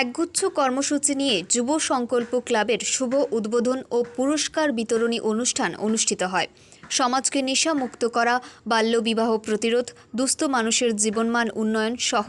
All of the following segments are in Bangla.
একগুচ্ছ কর্মসূচি নিয়ে যুব সংকল্প ক্লাবের শুভ উদ্বোধন ও পুরস্কার বিতরণী অনুষ্ঠান অনুষ্ঠিত হয়। সমাজকে নেশামুক্ত করা, বাল্যবিবাহ প্রতিরোধ, দুস্থ মানুষের জীবনমান উন্নয়ন সহ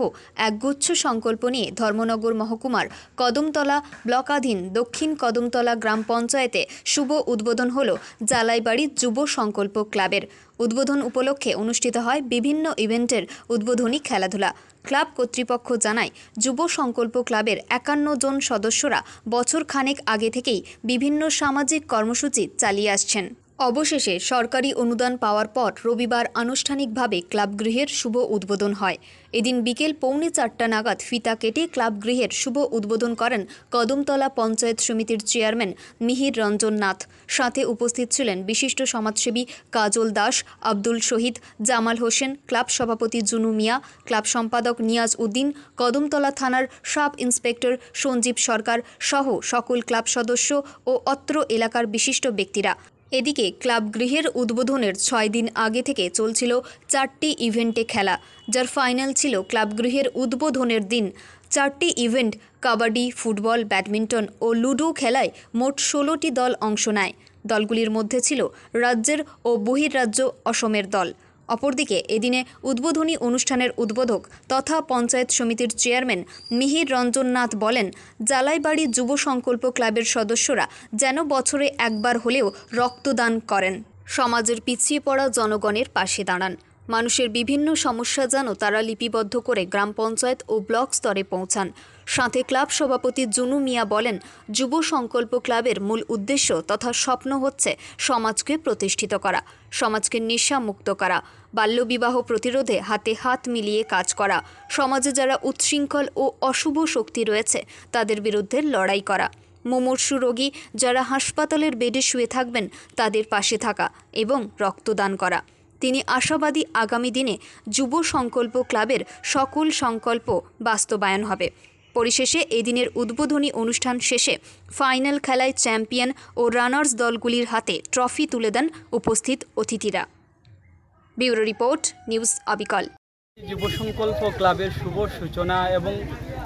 একগুচ্ছ সংকল্প নিয়ে ধর্মনগর মহকুমার কদমতলা ব্লকাধীন দক্ষিণ কদমতলা গ্রাম পঞ্চায়েতে শুভ উদ্বোধন হল জালাইবাড়ি যুব সংকল্প ক্লাবের। উদ্বোধন উপলক্ষে অনুষ্ঠিত হয় বিভিন্ন ইভেন্টের উদ্বোধনী খেলাধুলা। ক্লাব কর্তৃপক্ষ জানায়, যুব সংকল্প ক্লাবের একান্ন জন সদস্যরা বছর খানেক আগে থেকেই বিভিন্ন সামাজিক কর্মসূচি চালিয়ে আসছেন। অবশেষে সরকারি অনুদান পাওয়ার পর রবিবার আনুষ্ঠানিকভাবে ক্লাব গৃহের শুভ উদ্বোধন হয়। এদিন বিকেল পৌনে চারটা নাগাদ ফিতা কেটে ক্লাব গৃহের শুভ উদ্বোধন করেন কদমতলা পঞ্চায়েত সমিতির চেয়ারম্যান মিহির রঞ্জন নাথ। সাথে উপস্থিত ছিলেন বিশিষ্ট সমাজসেবী কাজল দাস, আব্দুল শহীদ, জামাল হোসেন, ক্লাব সভাপতি জুনু মিয়া, ক্লাব সম্পাদক নিয়াজ উদ্দিন, কদমতলা থানার সাব ইন্সপেক্টর সঞ্জীব সরকার সহ সকল ক্লাব সদস্য ও অত্র এলাকার বিশিষ্ট ব্যক্তিরা। এদিকে ক্লাব গৃহের উদ্বোধনের ছয় দিন আগে থেকে চলছিল চারটি ইভেন্টে খেলা, যার ফাইনাল ছিল ক্লাব গৃহের উদ্বোধনের দিন। চারটি ইভেন্ট কাবাডি, ফুটবল, ব্যাডমিন্টন ও লুডো খেলায় মোট ষোলোটি দল অংশ নেয়। দলগুলির মধ্যে ছিল রাজ্যের ও বহির্রাজ্য অসমের দল। অপরদিকে এদিনে উদ্বোধনী অনুষ্ঠানের উদ্বোধক তথা পঞ্চায়েত সমিতির চেয়ারম্যান মিহির রঞ্জন নাথ বলেন, জালাইবাড়ি যুব সংকল্প ক্লাবের সদস্যরা যেন বছরে একবার হলেও রক্তদান করেন। সমাজের পিছিয়ে পড়া জনগণের পাশে দাঁড়ান। মানুষের বিভিন্ন সমস্যা যেন তারা লিপিবদ্ধ করে গ্রাম পঞ্চায়েত ও ব্লক স্তরে পৌঁছান। সাথে ক্লাব সভাপতি জুনু মিয়া বলেন, যুব সংকল্প ক্লাবের মূল উদ্দেশ্য তথা স্বপ্ন হচ্ছে সমাজকে প্রতিষ্ঠিত করা, সমাজকে নেশা মুক্ত করা, বাল্যবিবাহ প্রতিরোধে হাতে হাত মিলিয়ে কাজ করা, সমাজে যারা উচ্ছৃঙ্খল ও অশুভ শক্তি রয়েছে, তাদের বিরুদ্ধে লড়াই করা, মুমূর্ষু রোগী যারা হাসপাতালের বেডে শুয়ে থাকবেন, তাদের পাশে থাকা এবং রক্তদান করা। তিনি আশাবাদী আগামী দিনে যুব সংকল্প ক্লাবের সকল সংকল্প বাস্তবায়ন হবে। পরিশেষে এদিনের উদ্বোধনী অনুষ্ঠান শেষে ফাইনাল খেলায় চ্যাম্পিয়ন ও রানার্স দলগুলির হাতে ট্রফি তুলে দেন উপস্থিত অতিথিরা। ব্যুরো রিপোর্ট, নিউজ আবিকল যুব সংকল্প ক্লাবের শুভ সূচনা এবং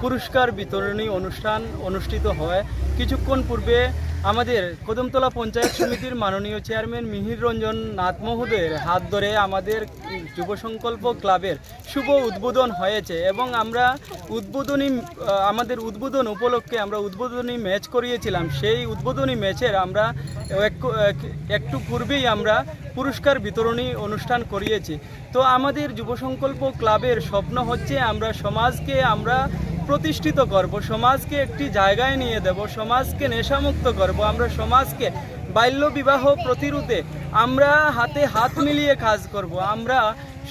পুরস্কার বিতরণী অনুষ্ঠান অনুষ্ঠিত হয়। কিছুক্ষণ পূর্বে আমাদের কদমতলা পঞ্চায়েত সমিতির মাননীয় চেয়ারম্যান মিহির রঞ্জন নাথ মহোদয়ের হাত ধরে আমাদের যুব সংকল্প ক্লাবের শুভ উদ্বোধন হয়েছে এবং আমরা উদ্বোধনী আমাদের উদ্বোধন উপলক্ষে আমরা উদ্বোধনী ম্যাচ করিয়েছিলাম। সেই উদ্বোধনী ম্যাচের আমরা এক- এক- একটু পূর্বেই আমরা পুরস্কার বিতরণী অনুষ্ঠান করিয়েছি। তো আমাদের যুব সংকল্প ক্লাবের স্বপ্ন হচ্ছে আমরা সমাজকে আমরা প্রতিষ্ঠিত করব, সমাজকে একটি জায়গায় নিয়ে দেব, সমাজকে নেশামুক্ত করব, আমরা সমাজকে বাল্য বিবাহ প্রতিরোধে আমরা হাতে হাত মিলিয়ে কাজ করব। আমরা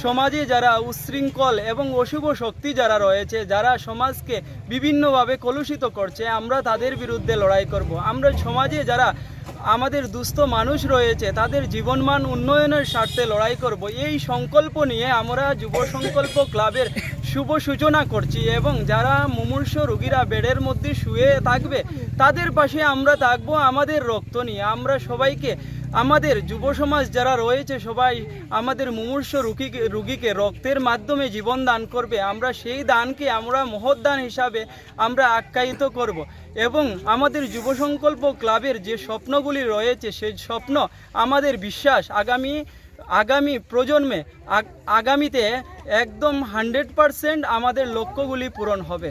সমাজে যারা উচ্ছৃঙ্খল এবং অশুভ শক্তি যারা রয়েছে, যারা সমাজকে বিভিন্নভাবে কলুষিত করছে, আমরা তাদের বিরুদ্ধে লড়াই করব। আমরা সমাজে যারা আমাদের দুস্থ মানুষ রয়েছে, তাদের জীবনমান উন্নয়নের স্বার্থে লড়াই করব। এই সংকল্প নিয়ে আমরা যুব সংকল্প ক্লাবের শুভ সূচনা করছি এবং যারা মুমূর্ষ রোগীরা বেডের মধ্যে শুয়ে থাকবে, তাদের পাশে আমরা থাকব আমাদের রক্ত নিয়ে। আমরা সবাইকে, আমাদের যুব সমাজ যারা রয়েছে সবাই আমাদের মুমূর্ষ রুগীকে রুগীকে রক্তের মাধ্যমে জীবন দান করবে। আমরা সেই দানকে আমরা মহৎ দান হিসাবে আমরা আখ্যায়িত করব। এবং আমাদের যুব সংকল্প ক্লাবের যে স্বপ্নগুলি রয়েছে, সেই স্বপ্ন, আমাদের বিশ্বাস, আগামী আগামী প্রজন্মে আগামীতে একদম হান্ড্রেড পারসেন্ট আমাদের লক্ষ্যগুলি পূরণ হবে।